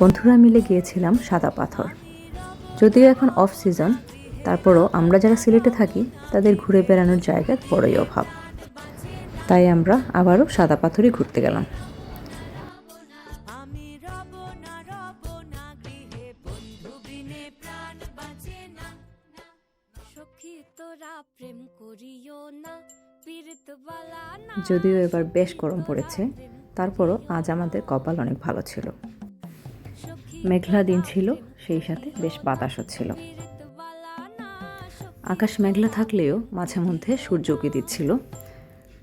বন্ধুরা মিলে গিয়েছিলাম সাদা পাথর। যদিও এখন অফ সিজন তারপরও আমরা যারা সিলেটে থাকি, তাদের ঘুরে বেড়ানোর জায়গা বড়ই অভাব। তাই আমরা আবারও সাদা পাথরই ঘুরতে গেলাম। যদিও এবার বেশ গরম পড়েছে, তারপরও আজ আমাদের কপাল অনেক ভালো ছিল। মেঘলা দিন ছিল, সেই সাথে বেশ বাতাসও ছিল। আকাশ মেঘলা থাকলেও মাঝে মধ্যে সূর্য উকি দিচ্ছিল।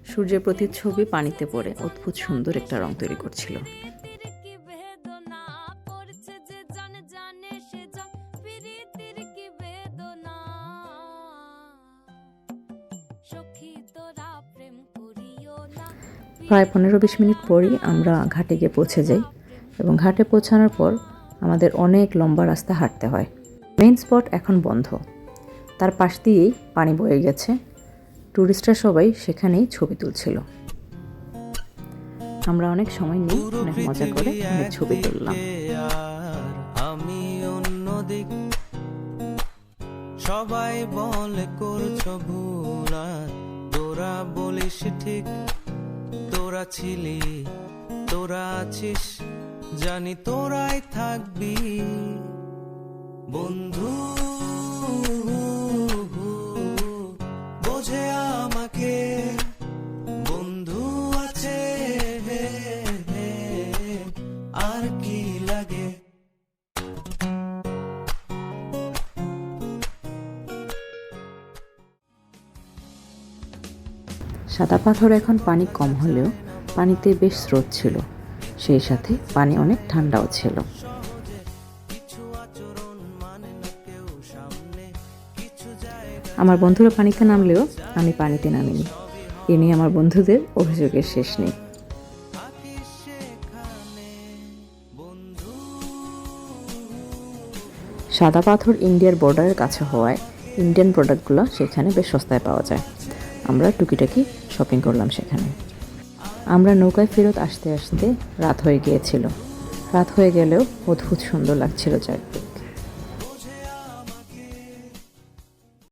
সূর্যের প্রতিচ্ছবি পানিতে পড়ে অদ্ভুত সুন্দর একটা রং তৈরি করছিল। প্রায় পনেরো বিশ মিনিট পরই আমরা ঘাটে গিয়ে পৌঁছে যাই এবং ঘাটে পৌঁছানোর পর আমাদের অনেক লম্বা রাস্তা হাঁটতে হয়। মেন স্পট এখন বন্ধ। তার পাশ দিয়েই পানি বয়ে গেছে। টুরিস্টরা সবাই সেখানেই ছবি তুলছিল। আমরা অনেক সময় নিয়ে অনেক মজা করে অনেক ছবি তুললাম। আমি অন্যদিক সবাই বলে, করছ ভুল তোরা বলিস ঠিক। তোরা ছিলি, তোরা আছিস। জানি তোরাই থাকবি। বন্ধু, বোঝে আমাকে। বন্ধু আছে আর কি লাগে? সাদা পাথর এখন পানি কম হলেও পানিতে বেশ স্রোত ছিল। সেই সাথে পানি অনেক ঠান্ডাও ছিল। আমার বন্ধুরা পানিতে নামলেও আমি পানিতে নামিনি। এ নিয়ে আমার বন্ধুদের অভিযোগের শেষ নেই। সাদা পাথর ইন্ডিয়ার বর্ডারের কাছে হওয়ায় ইন্ডিয়ান প্রোডাক্টগুলো সেখানে বেশ সস্তায় পাওয়া যায়। আমরা টুকিটাকি শপিং করলাম সেখানে। আমরা নৌকায় ফেরত আসতে আসতে রাত হয়ে গিয়েছিল। রাত হয়ে গেলেও অদ্ভুত সুন্দর লাগছিল চারদিক।